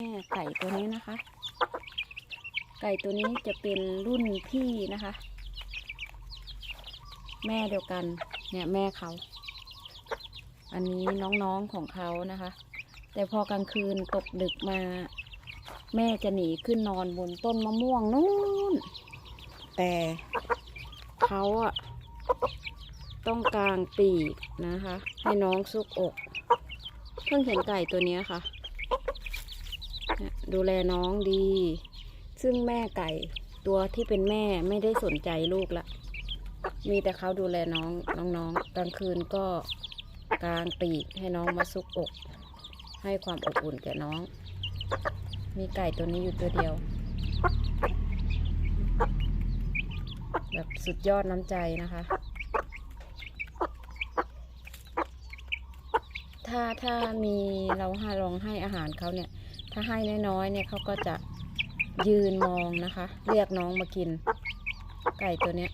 แม่ไก่ตัวนี้นะคะ ไก่ตัวนี้จะเป็นรุ่นพี่นะคะ แม่เดียวกัน เนี่ยแม่เขา อันนี้น้องๆของเขานะคะ แต่พอกลางคืนตกดึกมา แม่จะหนีขึ้นนอนบนต้นมะม่วงนู่นแต่เขาอะต้องกางปีกนะคะ ให้น้องซุกอก เพิ่งเห็นไก่ตัวเนี้ยค่ะเนี่ย ดูแลน้องดี ซึ่งแม่ไก่ตัวที่เป็นแม่ไม่ได้สนใจลูกละ มีแต่เขาดูแลน้องน้องๆกลางคืนก็กางปีกให้น้องมาซุกอก ให้ความอบอุ่นแก่น้อง มีไก่ตัวนี้อยู่ตัวเดียว แบบสุดยอดน้ำใจนะคะ ถ้าถ้ามีเราให้ลองให้อาหารเขาเนี่ย ถ้าให้น้อยๆเนี่ยเขาก็จะยืนมองนะคะ เรียกน้องมากิน ไก่ตัวเนี้ย